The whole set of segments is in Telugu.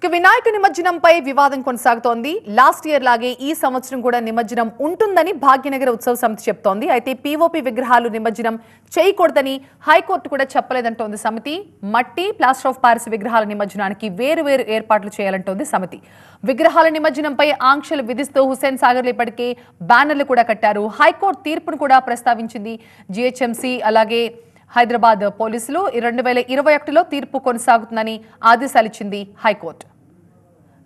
ఇక వినాయక నిమజ్జనంపై వివాదం కొనసాగుతోంది. లాస్ట్ ఇయర్ లాగే ఈ సంవత్సరం కూడా నిమజ్జనం ఉంటుందని భాగ్యనగర ఉత్సవ సమితి చెప్తోంది. అయితే పీఓపీ విగ్రహాలు నిమజ్జనం చేయకూడదని హైకోర్టు కూడా చెప్పలేదంటోంది సమితి. మట్టి ప్లాస్టర్ ఆఫ్ పారిస్ విగ్రహాల నిమజ్జనానికి వేరు వేరు ఏర్పాట్లు చేయాలంటోంది సమితి. విగ్రహాల నిమజ్జనంపై ఆంక్షలు విధిస్తూ హుస్సేన్ సాగర్లు ఇప్పటికే బ్యానర్లు కూడా కట్టారు. హైకోర్టు తీర్పును కూడా ప్రస్తావించింది. జిహెచ్ఎంసీ అలాగే హైదరాబాద్ పోలీసులు రెండు వేల ఇరవై ఒకటిలో తీర్పు కొనసాగుతుందని ఆదేశాలిచ్చింది హైకోర్టు.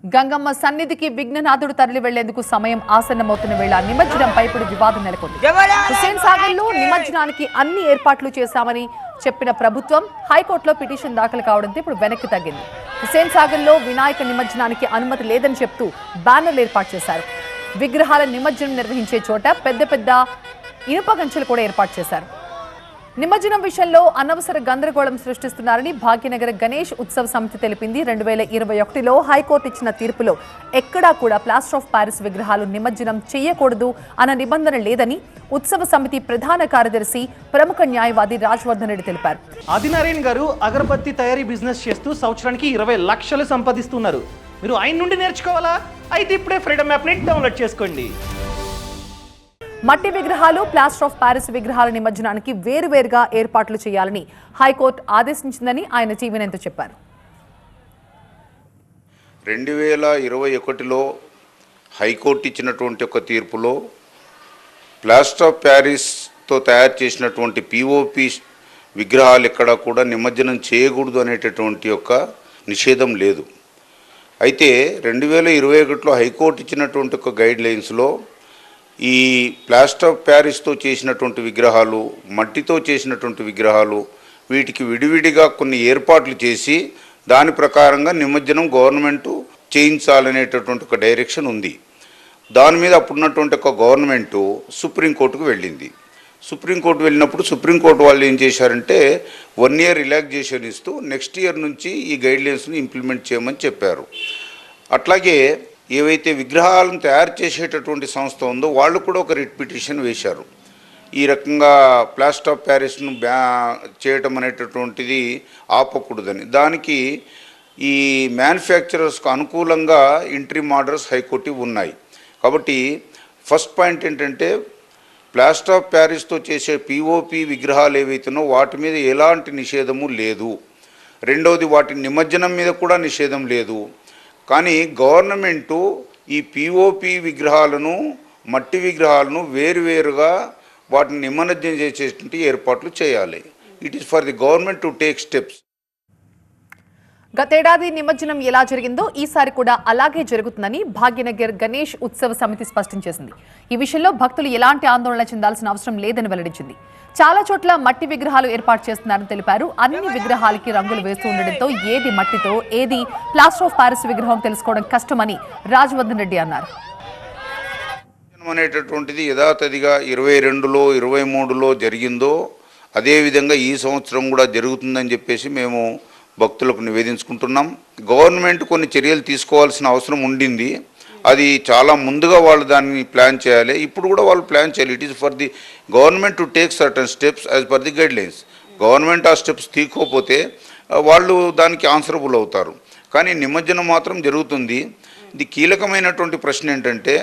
గంగమ్మ సన్నిధికి విఘ్ననాథుడు తరలి వెళ్ళేందుకు సమయం ఆసన్నమవుతున్న వేళ నిమజ్జనంపై ఇప్పుడు వివాదం నెలకొంది. హుస్సేన్ సాగర్లో నిమజ్జనానికి అన్ని ఏర్పాట్లు చేశామని చెప్పిన ప్రభుత్వం హైకోర్టులో పిటిషన్ దాఖలు కావడంతో ఇప్పుడు వెనక్కి తగ్గింది. హుస్సేన్ సాగర్లో వినాయక నిమజ్జనానికి అనుమతి లేదని చెప్తూ బ్యానర్లు ఏర్పాటు చేశారు. విగ్రహాల నిమజ్జనం నిర్వహించే చోట పెద్ద పెద్ద ఇనుప గంచెలు కూడా ఏర్పాటు చేశారు. నిమజ్జనం విషయంలో అనవసర గందరగోళం సృష్టిస్తున్నారని భాగ్యనగర గణేష్ ఉత్సవ సమితి తెలిపింది. రెండు వేల ఇరవై ఒకటిలో హైకోర్టు ఇచ్చిన తీర్పులో ఎక్కడా కూడా ప్లాస్టర్ ఆఫ్ పారిస్ విగ్రహాలు నిమజ్జనం చేయకూడదు అన్న నిబంధన లేదని ఉత్సవ సమితి ప్రధాన కార్యదర్శి ప్రముఖ న్యాయవాది రాజ్వర్ధన్ రెడ్డి తెలిపారు. ఆదినారాయణ గారు అగరబత్తి తయారీ బిజినెస్ చేస్తూ సంవత్సరానికి ఇరవై లక్షలు సంపాదిస్తున్నారు. మీరు ఆయన నుండి నేర్చుకోవాలా? అయితే ఇప్పుడే ఫ్రీడమ్ యాప్ని డౌన్లోడ్ చేసుకోండి. మట్టి విగ్రహాలు ప్లాస్టర్ ఆఫ్ పారిస్ విగ్రహాల నిమజ్జనానికి వేరువేరుగా ఏర్పాట్లు చేయాలని హైకోర్టు ఆదేశించిందని ఆయన టీవీనైతే చెప్పారు. రెండు వేల ఇరవై ఒకటిలో హైకోర్టు ఇచ్చినటువంటి ఒక తీర్పులో ప్లాస్టర్ ఆఫ్ ప్యారిస్తో తయారు చేసినటువంటి పిఓపి విగ్రహాలు ఎక్కడ కూడా నిమజ్జనం చేయకూడదు అనేటటువంటి యొక్క నిషేధం లేదు. అయితే రెండు వేల ఇరవై ఒకటిలో హైకోర్టు ఇచ్చినటువంటి ఒక గైడ్ లైన్స్లో ఈ ప్లాస్టర్ ఆఫ్ ప్యారిస్తో చేసినటువంటి విగ్రహాలు మట్టితో చేసినటువంటి విగ్రహాలు వీటికి విడివిడిగా కొన్ని ఏర్పాట్లు చేసి దాని ప్రకారంగా నిమజ్జనం గవర్నమెంటు చేయించాలనేటటువంటి ఒక డైరెక్షన్ ఉంది. దాని మీద అప్పుడున్నటువంటి ఒక గవర్నమెంటు సుప్రీంకోర్టుకు వెళ్ళింది. సుప్రీంకోర్టు వెళ్ళినప్పుడు సుప్రీంకోర్టు వాళ్ళు ఏం చేశారంటే వన్ ఇయర్ రిలాక్సేషన్ ఇస్తూ నెక్స్ట్ ఇయర్ నుంచి ఈ గైడ్లైన్స్ని ఇంప్లిమెంట్ చేయమని చెప్పారు. అట్లాగే ఏవైతే విగ్రహాలను తయారు చేసేటటువంటి సంస్థ ఉందో వాళ్ళు కూడా ఒక రిట్ పిటిషన్ వేశారు. ఈ రకంగా ప్లాస్టర్ ఆఫ్ ప్యారిస్ను బ్యా చేయటం అనేటటువంటిది ఆపకూడదని. దానికి ఈ మ్యానుఫ్యాక్చరర్స్కు అనుకూలంగా ఎంట్రీ ఆర్డర్స్ హైకోర్టు ఉన్నాయి. కాబట్టి ఫస్ట్ పాయింట్ ఏంటంటే ప్లాస్టర్ ఆఫ్ ప్యారిస్తో చేసే పిఓపి విగ్రహాలు ఏవైతున్నాయో వాటి మీద ఎలాంటి నిషేధము లేదు. రెండవది వాటి నిమజ్జనం మీద కూడా నిషేధం లేదు. కానీ గవర్నమెంటు ఈ పిఓపి విగ్రహాలను మట్టి విగ్రహాలను వేరువేరుగా వాటిని నిమజ్జనం చేసేటువంటి ఏర్పాట్లు చేయాలి. It is for the government to take steps గతేడాది నిమజ్జనం ఎలా జరిగిందో ఈసారి కూడా అలాగే జరుగుతుందని భాగ్యనగర్ గణేష్ ఉత్సవ సమితి స్పష్టం చేసింది. ఈ విషయంలో భక్తులు ఎలాంటి ఆందోళన చెందాల్సిన అవసరం లేదని వెల్లడించింది. చాలా చోట్ల మట్టి విగ్రహాలు ఏర్పాటు చేస్తున్నారని తెలిపారు. అన్ని విగ్రహాలకి రంగులు వేస్తూ ఉండడంతో ఏది మట్టితో ఏది ప్లాస్టర్ ఆఫ్ పారిస్ విగ్రహం తెలుసుకోవడం కష్టమని రాజవర్ధన్ రెడ్డి అన్నారు. అనేటటువంటిది యథాతథిగా ఇరవై రెండులో ఇరవై మూడులో జరిగిందో అదేవిధంగా ఈ సంవత్సరం కూడా జరుగుతుందని చెప్పేసి మేము భక్తులకు నివేదించుకుంటున్నాం. గవర్నమెంట్ కొన్ని చర్యలు తీసుకోవాల్సిన అవసరం ఉండింది. అది చాలా ముందుగా వాళ్ళు దాన్ని ప్లాన్ చేయాలి. ఇప్పుడు కూడా వాళ్ళు ప్లాన్ చేయాలి. It is for the government to take certain steps as per the guidelines government ఆ స్టెప్స్ తీసుకోకపోతే వాళ్ళు దానికి ఆన్సరబుల్ అవుతారు. కానీ నిమజ్జనం మాత్రం జరుగుతుంది. ఇది కీలకమైనటువంటి ప్రశ్న ఏంటంటే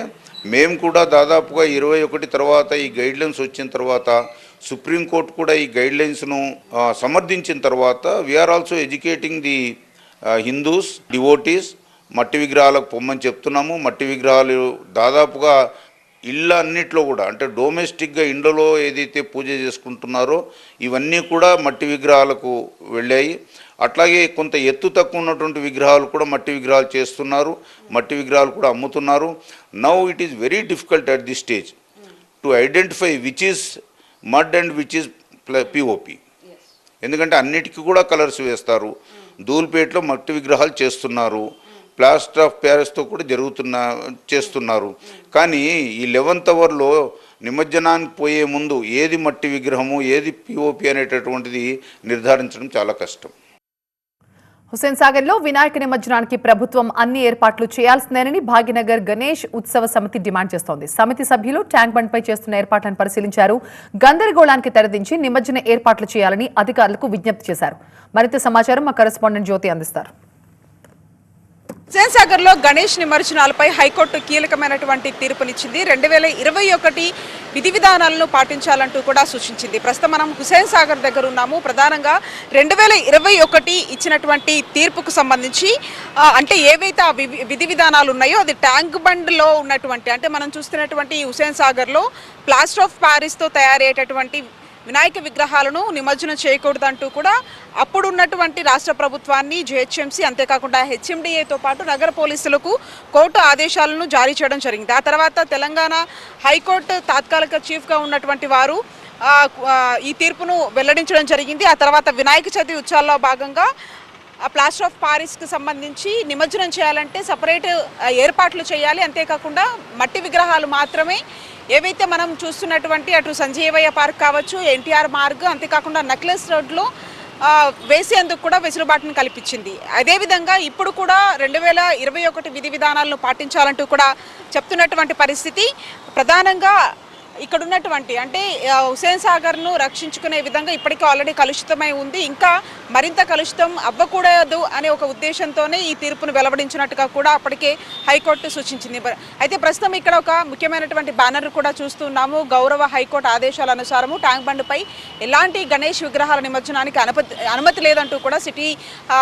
మేము కూడా దాదాపుగా ఇరవై ఒకటి తర్వాత ఈ గైడ్లైన్స్ వచ్చిన తర్వాత సుప్రీంకోర్టు కూడా ఈ గైడ్లైన్స్ను సమర్థించిన తర్వాత we're also educating the Hindus devotees మట్టి విగ్రహాలకు పొమ్మని చెప్తున్నాము. మట్టి విగ్రహాలు దాదాపుగా ఇళ్ళ అన్నిట్లో కూడా అంటే డొమెస్టిక్గా ఇండ్లలో ఏదైతే పూజ చేసుకుంటున్నారో ఇవన్నీ కూడా మట్టి విగ్రహాలకు వెళ్ళాయి. అట్లాగే కొంత ఎత్తు తక్కువ ఉన్నటువంటి విగ్రహాలు కూడా మట్టి విగ్రహాలు చేస్తున్నారు. మట్టి విగ్రహాలు కూడా అమ్ముతున్నారు. Now it is very difficult at the stage to identify which is mud and which is POP ఎందుకంటే అన్నిటికీ కూడా కలర్స్ వేస్తారు. ధూల్పేటలో మట్టి విగ్రహాలు చేస్తున్నారు. ప్లాస్టర్ ఆఫ్ ప్యారిస్తో కూడా జరుగుతున్న చేస్తున్నారు. కానీ ఈ లెవెన్త్ అవర్లో నిమజ్జనానికి పోయే ముందు ఏది మట్టి విగ్రహము ఏది పిఓపి అనేటటువంటిది నిర్ధారించడం చాలా కష్టం. హుస్సేన్ సాగర్లో వినాయక నిమజ్జనానికి ప్రభుత్వం అన్ని ఏర్పాట్లు చేయాల్సిందేనని భాగ్యనగర్ గణేష్ ఉత్సవ సమితి డిమాండ్ చేస్తోంది. సమితి సభ్యులు ట్యాంక్ బండ్ పై చేస్తున్న ఏర్పాట్లను పరిశీలించారు. గందరగోళానికి తెరదించి నిమజ్జన ఏర్పాట్లు చేయాలని అధికారులకు విజ్ఞప్తి చేశారు. మరింత సమాచారం మా కరెస్పాండెంట్ జ్యోతి అందిస్తారు. హుసేన్లో గణేష్ నిమజ్జనాలపై హైకోర్టు కీలకమైనటువంటి తీర్పునిచ్చింది. రెండు వేల ఇరవై ఒకటి విధి విధానాలను పాటించాలంటూ కూడా సూచించింది. ప్రస్తుతం మనం హుసేన్ సాగర్ దగ్గర ఉన్నాము. ప్రధానంగా రెండు వేల ఇరవై ఒకటి ఇచ్చినటువంటి తీర్పుకు సంబంధించి అంటే ఏవైతే ఆ విధి విధానాలు ఉన్నాయో అది ట్యాంక్ బండ్లో ఉన్నటువంటి అంటే మనం చూస్తున్నటువంటి హుసేన్ సాగర్లో ప్లాస్టర్ ఆఫ్ ప్యారిస్తో తయారయ్యేటటువంటి వినాయక విగ్రహాలను నిమజ్జనం చేయకూడదంటూ కూడా అప్పుడు ఉన్నటువంటి రాష్ట్ర ప్రభుత్వాన్ని జిహెచ్ఎంసీ అంతేకాకుండా హెచ్ఎండిఏతో పాటు నగర పోలీసులకు కోర్టు ఆదేశాలను జారీ చేయడం జరిగింది. ఆ తర్వాత తెలంగాణ హైకోర్టు తాత్కాలిక చీఫ్గా ఉన్నటువంటి వారు ఈ తీర్పును వెల్లడించడం జరిగింది. ఆ తర్వాత వినాయక చవితి ఉత్సవాల్లో భాగంగా ప్లాస్టర్ ఆఫ్ పారిస్కి సంబంధించి నిమజ్జనం చేయాలంటే సపరేట్ ఏర్పాట్లు చేయాలి. అంతేకాకుండా మట్టి విగ్రహాలు మాత్రమే. ఏవైతే మనం చూస్తున్నటువంటి అటు సంజీవయ్య పార్క్ కావచ్చు ఎన్టీఆర్ మార్గ్ అంతేకాకుండా నెక్లెస్ రోడ్లో వేసేందుకు కూడా వెసులుబాటును కల్పించింది. అదేవిధంగా ఇప్పుడు కూడా రెండు వేల ఇరవై ఒకటి విధి విధానాలను పాటించాలంటూ కూడా చెప్తున్నటువంటి పరిస్థితి. ప్రధానంగా ఇక్కడ ఉన్నటువంటి అంటే హుసేన్ సాగర్ను రక్షించుకునే విధంగా ఇప్పటికే ఆల్రెడీ కలుషితమై ఉంది. ఇంకా మరింత కలుషితం అవ్వకూడదు అనే ఒక ఉద్దేశంతోనే ఈ తీర్పును వెలువడించినట్టుగా కూడా అప్పటికే హైకోర్టు సూచించింది. అయితే ప్రస్తుతం ఇక్కడ ఒక ముఖ్యమైనటువంటి బ్యానర్ కూడా చూస్తున్నాము గౌరవ హైకోర్టు ఆదేశాల అనుసారము ట్యాంక్ బండ్పై ఎలాంటి గణేష్ విగ్రహాల నిమజ్జనానికి అనుమతి అనుమతి లేదంటూ కూడా సిటీ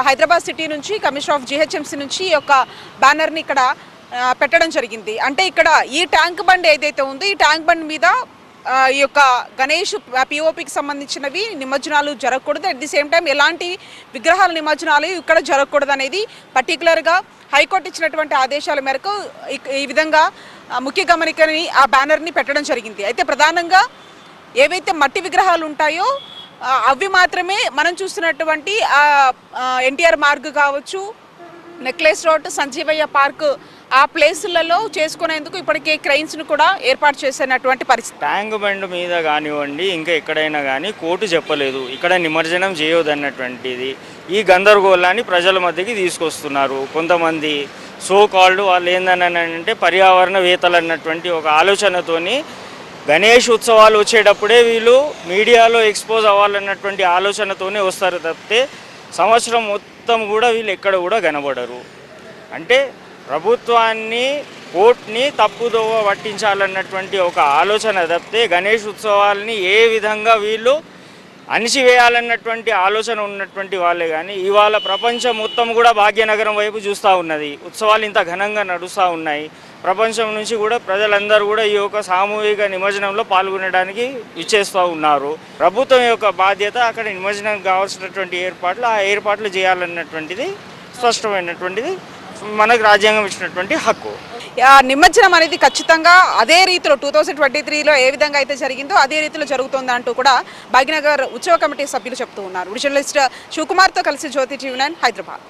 హైదరాబాద్ సిటీ నుంచి కమిషనర్ ఆఫ్ జిహెచ్ఎంసీ నుంచి ఈ యొక్క బ్యానర్ని ఇక్కడ పెట్టడం జరిగింది. అంటే ఇక్కడ ఈ ట్యాంక్ బండ్ ఏదైతే ఉందో ఈ ట్యాంక్ బండ్ మీద ఈ యొక్క గణేష్ పిఓపికి సంబంధించినవి నిమజ్జనాలు జరగకూడదు. అట్ ది సేమ్ టైం ఎలాంటి విగ్రహాల నిమజ్జనాలు ఇక్కడ జరగకూడదు అనేది పర్టికులర్గా హైకోర్టు ఇచ్చినటువంటి ఆదేశాల మేరకు ఈ- విధంగా ముఖ్య గమనికని ఆ బ్యానర్ని పెట్టడం జరిగింది. అయితే ప్రధానంగా ఏవైతే మట్టి విగ్రహాలు ఉంటాయో అవి మాత్రమే మనం చూస్తున్నటువంటి ఎన్టీఆర్ మార్గ్ కావచ్చు నెక్లెస్ రోడ్ సంజీవయ్య పార్క్ ఆ ప్లేసులలో చేసుకునేందుకు ఇప్పటికే క్రైన్స్ను కూడా ఏర్పాటు చేసినటువంటి పరిస్థితి. ట్యాంక్ బండ్ మీద కానివ్వండి ఇంకా ఎక్కడైనా కానీ కోర్టు చెప్పలేదు. ఇక్కడ నిమజ్జనం చేయొద్దన్నటువంటిది. ఈ గందరగోళాన్ని ప్రజల మధ్యకి తీసుకొస్తున్నారు. కొంతమంది సో కాల్డ్ వాళ్ళు ఏందని అంటే పర్యావరణవేత్తలు అన్నటువంటి ఒక ఆలోచనతోని గణేష్ ఉత్సవాలు వచ్చేటప్పుడే వీళ్ళు మీడియాలో ఎక్స్పోజ్ అవ్వాలన్నటువంటి ఆలోచనతోనే వస్తారు తప్పితే సంవత్సరం మొత్తం కూడా వీళ్ళు ఎక్కడ కూడా కనబడరు. అంటే ప్రభుత్వాన్ని కోర్టుని తప్పుదోవ పట్టించాలన్నటువంటి ఒక ఆలోచన తప్పితే గణేష్ ఉత్సవాల్ని ఏ విధంగా వీళ్ళు అణిచివేయాలన్నటువంటి ఆలోచన ఉన్నటువంటి వాళ్ళే కానీ ఇవాళ ప్రపంచం మొత్తం కూడా భాగ్యనగరం వైపు చూస్తూ ఉన్నది. ఉత్సవాలు ఇంత ఘనంగా నడుస్తూ ఉన్నాయి. ప్రపంచం నుంచి కూడా ప్రజలందరూ కూడా ఈ యొక్క సామూహిక నిమజ్జనంలో పాల్గొనడానికి ఇచ్చేస్తూ ఉన్నారు. ప్రభుత్వం యొక్క బాధ్యత అక్కడ నిమజ్జనం కావాల్సినటువంటి ఏర్పాట్లు ఆ ఏర్పాట్లు చేయాలన్నటువంటిది స్పష్టమైనటువంటిది మనకు రాజ్యాంగం ఇచ్చినటువంటి హక్కు. నిమజ్జనం అనేది ఖచ్చితంగా అదే రీతిలో టూ థౌజండ్ ట్వంటీ త్రీలో ఏ విధంగా అయితే జరిగిందో అదే రీతిలో జరుగుతుంది అంటూ కూడా భాగ్యనగర్ ఉత్సవ కమిటీ సభ్యులు చెప్తూ ఉన్నారు. జర్నలిస్ట్ శివకుమార్తో కలిసి జ్యోతి జీవనన్ హైదరాబాద్.